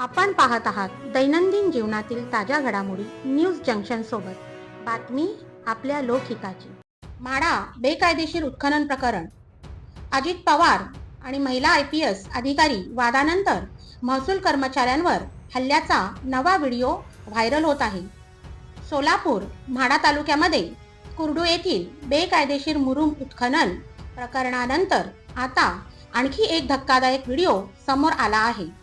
आपण पाहत आहात दैनंदिन जीवनातील ताज्या घडामोडी न्यूज जंक्शन सोबत. बातमी आपल्या लोकहिताची. म्हाडा बेकायदेशीर उत्खनन प्रकरण. अजित पवार आणि महिला आय पी एस अधिकारी वादानंतर महसूल कर्मचाऱ्यांवर हल्ल्याचा नवा व्हिडिओ व्हायरल होत आहे. सोलापूर म्हाडा तालुक्यामध्ये कुर्डू येथील बेकायदेशीर मुरुम उत्खनन प्रकरणानंतर आता आणखी एक धक्कादायक व्हिडिओ समोर आला आहे.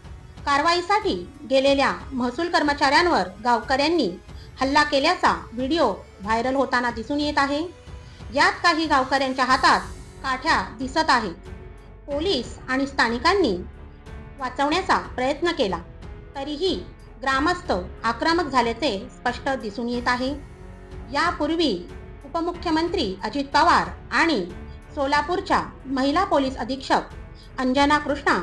कारवाईसाठी गेलेल्या महसूल कर्मचाऱ्यांवर गावकऱ्यांनी हल्ला केल्याचा व्हिडिओ व्हायरल होताना दिसून येत आहे. यात काही गावकऱ्यांच्या हातात काठ्या दिसत आहेत. पोलीस आणि स्थानिकांनी वाचवण्याचा प्रयत्न केला. तरीही ग्रामस्थ आक्रमक झाल्याचे स्पष्ट दिसून येत आहे. यापूर्वी उपमुख्यमंत्री अजित पवार आणि सोलापूरच्या महिला पोलीस अधीक्षक अंजना कृष्णा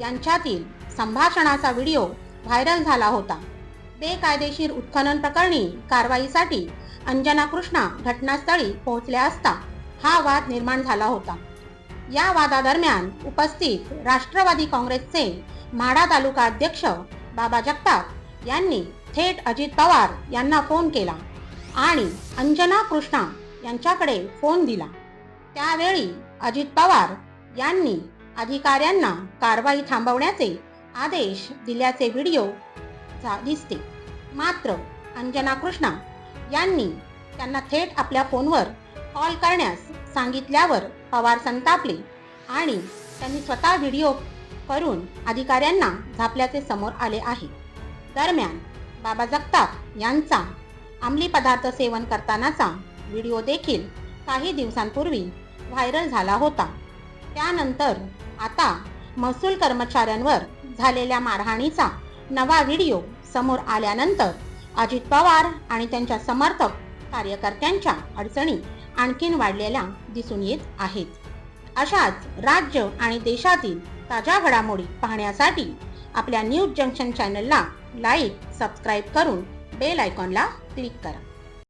यांच्यातील संभाषणाचा व्हिडिओ व्हायरल झाला होता. बेकायदेशीर उत्खनन प्रकरणी कारवाईसाठी अंजना कृष्णा घटनास्थळी पोहोचल्या असता हा वाद निर्माण झाला होता. या वादादरम्यान उपस्थित राष्ट्रवादी काँग्रेसचे म्हाडा तालुका अध्यक्ष बाबा जगताप यांनी थेट अजित पवार यांना फोन केला आणि अंजना कृष्णा यांच्याकडे फोन दिला. त्यावेळी अजित पवार यांनी अधिकाऱ्यांना कारवाई थांबवण्याचे आदेश दिल्याचे व्हिडिओ दिसते मात्र अंजना कृष्णा यांनी त्यांना थेट आपल्या फोनवर कॉल करण्यास सांगितल्यावर पवार संतापले आणि त्यांनी स्वतः व्हिडिओ करून अधिकाऱ्यांना झापल्याचे समोर आले आहे. दरम्यान बाबा जगताप यांचा अंमली पदार्थ सेवन करतानाचा व्हिडिओ देखील काही दिवसांपूर्वी व्हायरल झाला होता. त्यानंतर आता महसूल कर्मचाऱ्यांवर झालेल्या मारहाणीचा नवा व्हिडिओ समोर आल्यानंतर अजित पवार आणि त्यांच्या समर्थक कार्यकर्त्यांच्या अडचणी आणखीन वाढलेल्या दिसून येत आहेत. अशाच राज्य आणि देशातील ताज्या घडामोडी पाहण्यासाठी आपल्या न्यूज जंक्शन चॅनलला लाईक सबस्क्राईब करून बेल आयकॉनला क्लिक करा.